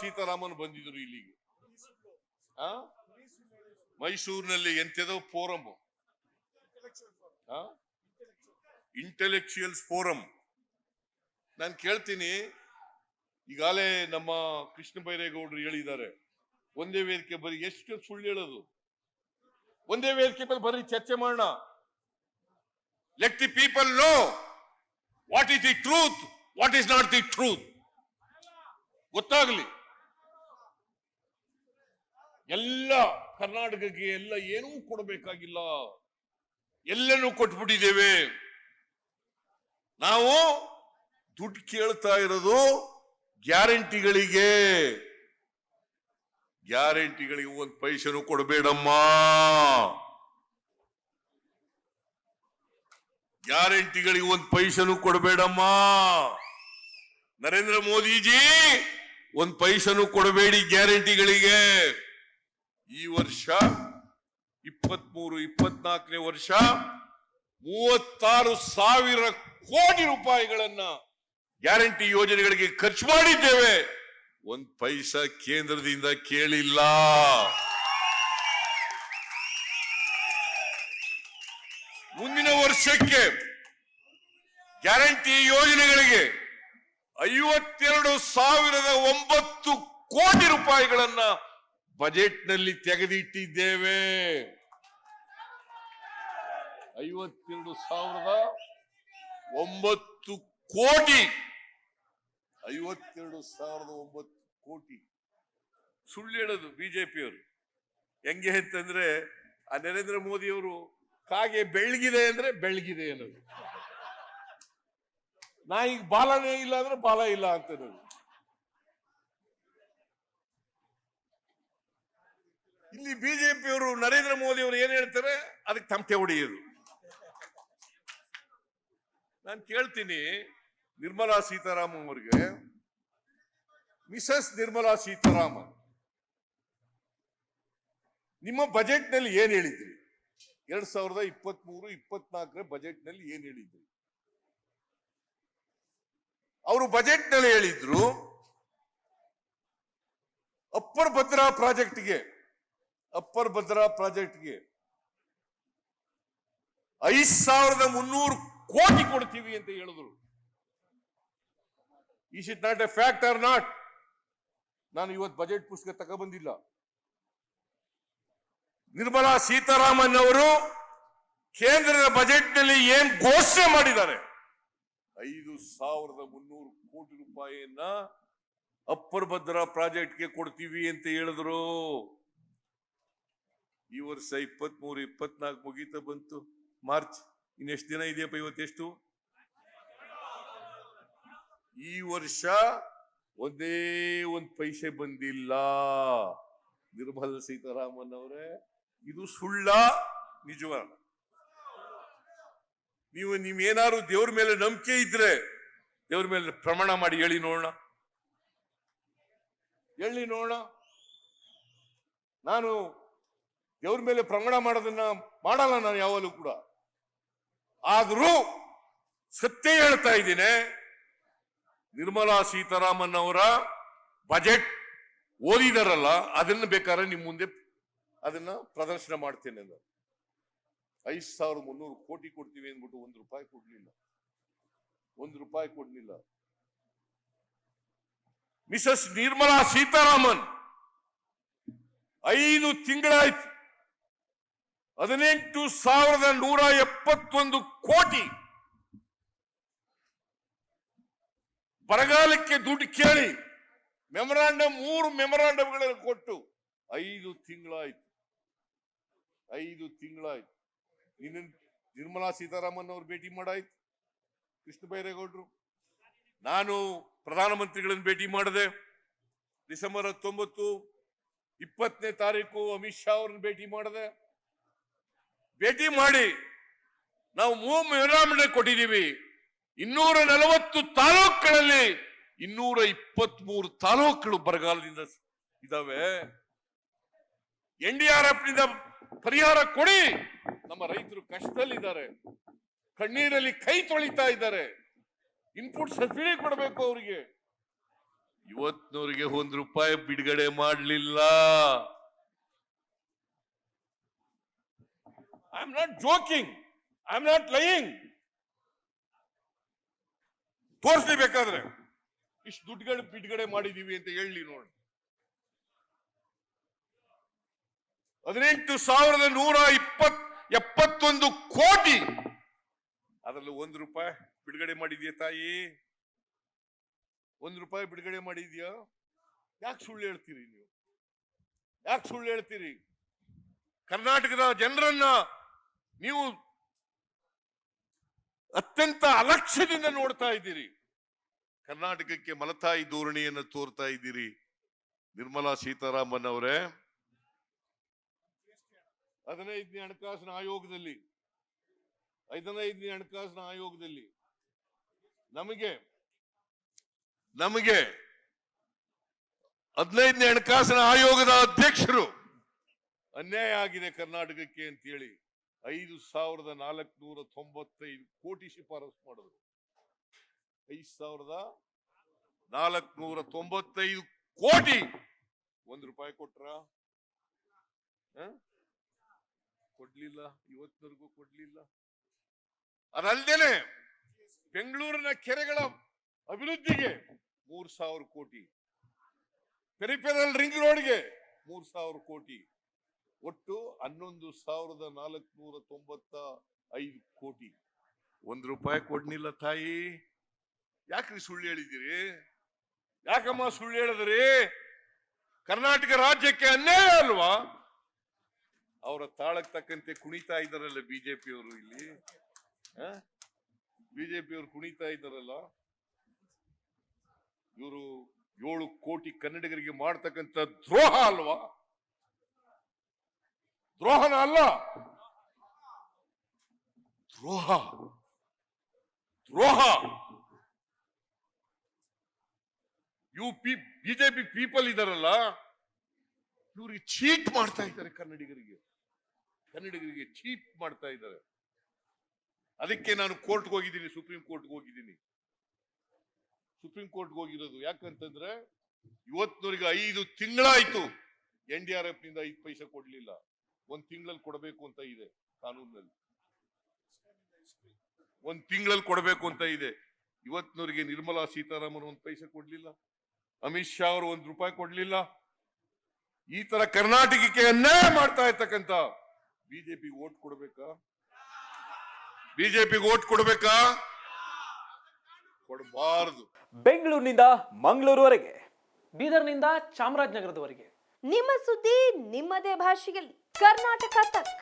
ಸೀತಾರಾಮನ್ ಬಂದಿದ್ರು ಇಲ್ಲಿಗೆ. ಆ? ಮೈಸೂರಿನಲ್ಲಿ ಎಂತೆದೋ ಫೋರಂ. ಇಂಟೆಲೆಕ್ಚುಯಲ್ಸ್ ಫೋರಂ ನಾನು ಕೇಳ್ತೀನಿ ಈಗಾಲೇ ನಮ್ಮ ಕೃಷ್ಣ ಬೈರೇಗೌಡರು ಹೇಳಿದ್ದಾರೆ, ಒಂದೇ ವೇದಿಕೆ ಬರೀ ಎಷ್ಟು ಸುಳ್ಳು ಹೇಳೋದು? ಒಂದೇ ವೇದಿಕೆ ಮೇಲೆ ಬರೀ ಚರ್ಚೆ ಮಾಡೋಣ. Let the people know what is the truth what is not the truth ಗೊತ್ತಾಗ್ಲಿ. ಎಲ್ಲ ಕರ್ನಾಟಕಕ್ಕೆ ಎಲ್ಲ ಏನೂ ಕೊಡಬೇಕಾಗಿಲ್ಲ. ಎಲ್ಲನೂ ಕೊಟ್ಬಿಟ್ಟಿದ್ದೇವೆ. ನಾವು ದುಡ್ಡು ಕೇಳ್ತಾ ಇರೋದು ಗ್ಯಾರಂಟಿಗಳಿಗೆ. ಗ್ಯಾರಂಟಿಗಳಿಗೆ ಒಂದು ಪೈಸೆನೂ ಕೊಡಬೇಡಮ್ಮ. ಗ್ಯಾರಂಟಿಗಳಿಗೆ ಒಂದು ಪೈಸೆನೂ ಕೊಡಬೇಡಮ್ಮ. ನರೇಂದ್ರ ಮೋದಿಜಿ, ಒಂದು ಪೈಸನು ಕೊಡಬೇಡಿ ಗ್ಯಾರಂಟಿಗಳಿಗೆ. ಈ ವರ್ಷ ಇಪ್ಪತ್ಮೂರು, ಇಪ್ಪತ್ನಾಲ್ಕನೇ ವರ್ಷ ಮೂವತ್ತಾರು ಸಾವಿರ ಕೋಟಿ ರೂಪಾಯಿಗಳನ್ನ ಗ್ಯಾರಂಟಿ ಯೋಜನೆಗಳಿಗೆ ಖರ್ಚು ಮಾಡಿದ್ದೇವೆ. ಒಂದ್ ಪೈಸಾ ಕೇಂದ್ರದಿಂದ ಕೇಳಿಲ್ಲ. ಮುಂದಿನ ವರ್ಷಕ್ಕೆ ಗ್ಯಾರಂಟಿ ಯೋಜನೆಗಳಿಗೆ ಐವತ್ತೆರಡು ಸಾವಿರದ ಒಂಬತ್ತು ಕೋಟಿ ರೂಪಾಯಿಗಳನ್ನ ಬಜೆಟ್ನಲ್ಲಿ ತೆಗೆದಿಟ್ಟಿದ್ದೇವೆ. ಐವತ್ತೆರಡು ಸಾವಿರದ ಒಂಬತ್ತು ಕೋಟಿ. ಐವತ್ತೆರಡು ಸಾವಿರದ ಒಂಬತ್ತು ಕೋಟಿ. ಸುಳ್ಳು ಹೇಳೋದು ಬಿಜೆಪಿಯವರು. ಹೆಂಗೆ ಅಂತಂದ್ರೆ, ಆ ನರೇಂದ್ರ ಮೋದಿಯವರು ಕಾಗೆ ಬೆಳಗಿದೆ ಅಂದ್ರೆ ಬೆಳಗಿದೆ ಅನ್ನೋದು. ನಾ ಈಗ ಬಾಲನೇ ಇಲ್ಲ ಅಂದ್ರೆ ಬಾಲ ಇಲ್ಲ ಅಂತ ಇಲ್ಲಿ ಬಿಜೆಪಿಯವರು ನರೇಂದ್ರ ಮೋದಿ ಅವರು ಏನ್ ಹೇಳ್ತಾರೆ? ಅದಕ್ಕೆ ತಮಟೆ ಹೊಡೆಯೋದು. ನಾನು ಕೇಳ್ತೀನಿ ನಿರ್ಮಲಾ ಸೀತಾರಾಮನ್ ಅವರಿಗೆ, ಮಿಸಸ್ ನಿರ್ಮಲಾ ಸೀತಾರಾಮನ್, ನಿಮ್ಮ ಬಜೆಟ್ನಲ್ಲಿ ಏನ್ ಹೇಳಿದ್ರಿ? ಎರಡ್ ಸಾವಿರದ ಇಪ್ಪತ್ತ್ ಮೂರು ಇಪ್ಪತ್ನಾಲ್ಕರ ಬಜೆಟ್ನಲ್ಲಿ ಏನ್ ಹೇಳಿದ್ರಿ? ಅವರು ಬಜೆಟ್ನಲ್ಲಿ ಹೇಳಿದ್ರು, ಅಪ್ಪರ್ ಭದ್ರಾ ಪ್ರಾಜೆಕ್ಟ್ಗೆ ಅಪ್ಪರ್ ಭದ್ರಾ ಪ್ರಾಜೆಕ್ಟ್ಗೆ ಐದ್ ಸಾವಿರದ ಮುನ್ನೂರು ಕೋಟಿ ಕೊಡ್ತೀವಿ ಅಂತ ಹೇಳಿದ್ರು. Is it not a fact or not ನಾನು ಇವತ್ತು ಬಜೆಟ್ ಪುಸ್ತಕ ತಗೊಬಂದಿಲ್ಲ ನಿರ್ಮಲಾ ಸೀತಾರಾಮನ್ ಅವರು ಕೇಂದ್ರದ ಬಜೆಟ್ನಲ್ಲಿ ಏನ್ ಘೋಷಣೆ ಮಾಡಿದ್ದಾರೆ? ಐದು ಸಾವಿರದ ಮುನ್ನೂರು ಕೋಟಿ ರೂಪಾಯಿಯನ್ನ ಅಪ್ಪರ್ ಭದ್ರಾ ಪ್ರಾಜೆಕ್ಟ್ಗೆ ಕೊಡ್ತೀವಿ ಅಂತ ಹೇಳಿದ್ರು. ಈ ವರ್ಷ ಇಪ್ಪತ್ಮೂರು, ಇಪ್ಪತ್ನಾಲ್ಕು ಮುಗೀತಾ ಬಂತು. ಮಾರ್ಚ್ ಇನ್ನೆಷ್ಟು ದಿನ ಇದೆಯಪ್ಪ ಇವತ್ತೆಷ್ಟು? ಈ ವರ್ಷ ಒಂದೇ ಒಂದ್ ಪೈಸೆ ಬಂದಿಲ್ಲ. ನಿರ್ಮಲ ಸೀತಾರಾಮನ್ ಅವರೇ ಇದು ಸುಳ್ಳ ನಿಜವಾದ ನೀವು ನೀವೇನಾದ್ರು ದೇವ್ರ ಮೇಲೆ ನಂಬಿಕೆ ಇದ್ರೆ ದೇವ್ರ ಮೇಲೆ ಪ್ರಮಾಣ ಮಾಡಿ ಹೇಳಿ ನೋಡೋಣ. ಹೇಳಿ ನೋಡೋಣ. ನಾನು ದೇವ್ರ ಮೇಲೆ ಪ್ರಮಾಣ ಮಾಡೋದನ್ನ ಮಾಡಲ್ಲ ನಾನು ಯಾವಾಗಲೂ ಕೂಡ. ಆದರೂ ಸತ್ಯ ಹೇಳ್ತಾ ಇದ್ದೀನಿ. ನಿರ್ಮಲಾ ಸೀತಾರಾಮನ್ ಅವರ ಬಜೆಟ್ ಓದಿದಾರಲ್ಲ, ಅದನ್ನ ಬೇಕಾದ್ರೆ ನಿಮ್ ಮುಂದೆ ಅದನ್ನ ಪ್ರದರ್ಶನ ಮಾಡ್ತೇನೆ ನಾನು. ಐದ್ ಸಾವಿರದ ಮುನ್ನೂರು ಕೋಟಿ ಕೊಡ್ತೀವಿ ಅಂದ್ಬಿಟ್ಟು ಒಂದು ರೂಪಾಯಿ ಕೊಡ್ಲಿಲ್ಲ. ಒಂದು ರೂಪಾಯಿ ಕೊಡ್ಲಿಲ್ಲ. ಮಿಸಸ್ ನಿರ್ಮಲಾ ಸೀತಾರಾಮನ್, ಐದು ತಿಂಗಳಾಯ್ತು. ಹದಿನೆಂಟು ಸಾವಿರದ ನೂರ ಎಪ್ಪತ್ತೊಂದು ಕೋಟಿ. ಬರಗಾಲಕ್ಕೆ ದುಡ್ಡು ಕೇಳಿ ಮೆಮೊರಾಂಡಮ್, ಮೂರು ಮೆಮೊರಾಂಡಮ್ಗಳನ್ನು ಕೊಟ್ಟು ಐದು ತಿಂಗಳಾಯ್ತು. ಐದು ತಿಂಗಳಾಯ್ತು. ನಿನ್ನ ನಿರ್ಮಲಾ ಸೀತಾರಾಮನ್ ಅವ್ರು ಭೇಟಿ ಮಾಡಾಯ್ತು, ಕೃಷ್ಣ ಬೈರೇಗೌಡರು. ನಾನು ಪ್ರಧಾನಮಂತ್ರಿಗಳನ್ನು ಭೇಟಿ ಮಾಡಿದೆ ಡಿಸೆಂಬರ್ ಹತ್ತೊಂಬತ್ತು, ಇಪ್ಪತ್ತನೇ ತಾರೀಕು ಅಮಿತ್ ಶಾ ಅವ್ರನ್ನ ಭೇಟಿ ಮಾಡಿದೆ ಭೇಟಿ ಮಾಡಿ ನಾವು ಮೂರು ಮೇಲಾಮಣೆ ಕೊಟ್ಟಿದ್ದೀವಿ. ಇನ್ನೂರ ನಲವತ್ತು ತಾಲೂಕುಗಳಲ್ಲಿ ಇನ್ನೂರ ಇಪ್ಪತ್ತ್ ಮೂರು ತಾಲೂಕುಗಳು ಬರಗಾಲದಿಂದ ಇದಾವೆ ಎನ್ ಡಿ ಆರ್ ಎಫ್ನಿಂದ ಪರಿಹಾರ ಕೊಡಿ. ನಮ್ಮ ರೈತರು ಕಷ್ಟದಲ್ಲಿದ್ದಾರೆ. ಕಣ್ಣೀರಲ್ಲಿ ಕೈ ತೊಳಿತಾ ಇದ್ದಾರೆ. ಇನ್ಪುಟ್ ಸಬ್ಸಿಡಿ ಕೊಡಬೇಕು ಅವರಿಗೆ. ಇವತ್ತಿನವರಿಗೆ ಒಂದ್ ರೂಪಾಯಿ ಬಿಡುಗಡೆ ಮಾಡಲಿಲ್ಲ. I am not joking I am not lying ತೋರಿಸ್ಲಿ ಬೇಕಾದ್ರೆ. ಇಷ್ಟು ದುಡ್ಡುಗಳು ಬಿಡುಗಡೆ ಮಾಡಿದೀವಿ ಅಂತ ಹೇಳಿ ನೋಡಿ. ಹದಿನೆಂಟು ಸಾವಿರದ ನೂರ ಇಪ್ಪತ್ ಎಪ್ಪತ್ತೊಂದು ಕೋಟಿ. ಅದರಲ್ಲಿ ಒಂದು ರೂಪಾಯಿ ಬಿಡುಗಡೆ ಮಾಡಿದೀಯ ತಾಯಿ? ಒಂದು ರೂಪಾಯಿ ಬಿಡುಗಡೆ ಮಾಡಿದ್ಯಾ? ಯಾಕೆ ಸುಳ್ಳು ಹೇಳ್ತೀರಿ ನೀವು? ಯಾಕೆ ಸುಳ್ಳು ಹೇಳ್ತೀರಿ? ಕರ್ನಾಟಕದ ಜನರನ್ನ ನೀವು ಅತ್ಯಂತ ಅಲಕ್ಷ್ಯದಿಂದ ನೋಡ್ತಾ ಇದ್ದೀರಿ. ಕರ್ನಾಟಕಕ್ಕೆ ಮಲತಾಯಿ ಧೋರಣೆಯನ್ನು ತೋರ್ತಾ ಇದ್ದೀರಿ. ನಿರ್ಮಲಾ ಸೀತಾರಾಮನ್ ಅವರೇ ಹದಿನೈದನೇ ಹಣಕಾಸಿನ ಆಯೋಗದಲ್ಲಿ ಹದಿನೈದನೇ ಹಣಕಾಸಿನ ಆಯೋಗದಲ್ಲಿ ನಮಗೆ ನಮಗೆ ಹದಿನೈದನೇ ಹಣಕಾಸಿನ ಆಯೋಗದ ಅಧ್ಯಕ್ಷರು ಅನ್ಯಾಯ ಆಗಿದೆ ಕರ್ನಾಟಕಕ್ಕೆ ಅಂತ ಹೇಳಿ ಐದು ಸಾವಿರದ ನಾಲ್ಕುನೂರ ತೊಂಬತ್ತೈದು ಕೋಟಿ ಶಿಫಾರಸು ಮಾಡಿದ್ರು. ಐದು ಸಾವಿರದ ನಾಲ್ಕುನೂರ ತೊಂಬತ್ತೈದು ಕೋಟಿ! ಒಂದು ರೂಪಾಯಿ ಕೊಟ್ರ? ಕೊಡ್ಲಿಲ್ಲ, ಇವತ್ತಿನವರೆಗೂ ಕೊಡ್ಲಿಲ್ಲ. ಅದಲ್ದೇನೆ ಬೆಂಗಳೂರಿನ ಕೆರೆಗಳ ಅಭಿವೃದ್ಧಿಗೆ ಮೂರ್ ಸಾವಿರ ಕೋಟಿ. ಪೆರಿಫೆರಲ್ ರಿಂಗ್ ರೋಡ್ಗೆ ಮೂರ್ ಸಾವಿರ ಕೋಟಿ. ಒಟ್ಟು ಹನ್ನೊಂದು ಸಾವಿರದ ನಾಲ್ಕುನೂರ ತೊಂಬತ್ತ ಐದು ಕೋಟಿ. ಒಂದು ರೂಪಾಯಿ ಕೊಡ್ನಿಲ್ಲ ತಾಯಿ. ಯಾಕ್ರಿ ಸುಳ್ಳು ಹೇಳಿದಿರಿ ಯಾಕಮ್ಮ ಸುಳ್ಳು ಹೇಳಿದ್ರಿ? ಕರ್ನಾಟಕ ರಾಜ್ಯಕ್ಕೆ ಅನ್ಯಾಯ ಅಲ್ವಾ? ಅವರ ತಾಳಕ್ ತಕ್ಕಂತೆ ಕುಣಿತಾ ಇದ್ದಾರಲ್ಲ ಬಿಜೆಪಿಯವರು ಇಲ್ಲಿ. ಬಿಜೆಪಿಯವರು ಕುಣಿತಾ ಇದ್ದಾರಲ್ಲ. ಇವರು ಏಳು ಕೋಟಿ ಕನ್ನಡಿಗರಿಗೆ ಮಾಡ್ತಕ್ಕಂಥ ದ್ರೋಹ ಅಲ್ವಾ? ದ್ರೋಹನ ಅಲ್ಲ. ದ್ರೋಹ. ದ್ರೋಹ. ಯು ಪಿ, ಬಿಜೆಪಿ ಪೀಪಲ್ ಇದಾರಲ್ಲ, ಇವ್ರಿಗೆ ಚೀಟ್ ಮಾಡ್ತಾ ಇದ್ದಾರೆ ಕನ್ನಡಿಗರಿಗೆ. ಕನ್ನಡಿಗರಿಗೆ ಚೀಟ್ ಮಾಡ್ತಾ ಇದ್ದಾರೆ. ಅದಕ್ಕೆ ನಾನು ಕೋರ್ಟ್ಗೆ ಹೋಗಿದ್ದೀನಿ, ಸುಪ್ರೀಂ ಕೋರ್ಟ್ಗೆ ಹೋಗಿದ್ದೀನಿ. ಸುಪ್ರೀಂ ಕೋರ್ಟ್ಗೆ ಹೋಗಿರೋದು ಯಾಕಂತಂದ್ರೆ, ಇವತ್ತಿನವರೆಗೆ ಐದು ತಿಂಗಳಾಯ್ತು. ಎನ್ ಡಿ ಆರ್ ಎಫ್ನಿಂದ ಐದು ಪೈಸೆ ಕೊಡ್ಲಿಲ್ಲ. ಒಂದ್ ತಿಂಗಳಲ್ಲಿ ಕೊಡಬೇಕು ಅಂತ ಇದೆ ಕಾನೂನಲ್ಲಿ ಒಂದ್ ತಿಂಗಳಲ್ಲಿ ಕೊಡಬೇಕು ಅಂತ ಇದೆ. ಇವತ್ತಿನವರಿಗೆ ನಿರ್ಮಲಾ ಸೀತಾರಾಮನ್ ಒಂದ್ ಪೈಸೆ ಕೊಡ್ಲಿಲ್ಲ. ಅಮಿತ್ ಶಾ ಅವರು ಒಂದ್ ರೂಪಾಯಿ ಕೊಡ್ಲಿಲ್ಲ. ಈ ತರ ಕರ್ನಾಟಕಕ್ಕೆ ಅನ್ಯಾಯ ಮಾಡ್ತಾ ಇರ್ತಕ್ಕಂತ ಬಿಜೆಪಿ ಓಟ್ ಕೊಡ್ಬೇಕಾ? ಬಿಜೆಪಿಗೆ ಓಟ್ ಕೊಡ್ಬೇಕಾ? ಕೊಡಬಾರದು. ಬೆಂಗಳೂರಿನಿಂದ ಮಂಗಳೂರುವರೆಗೆ ಬೀದರ್ನಿಂದ ಚಾಮರಾಜನಗರದವರೆಗೆ. ನಿಮ್ಮ ಸುದ್ದಿ ನಿಮ್ಮದೇ ಭಾಷೆಯಲ್ಲಿ. ಕರ್ನಾಟಕ ತಕ್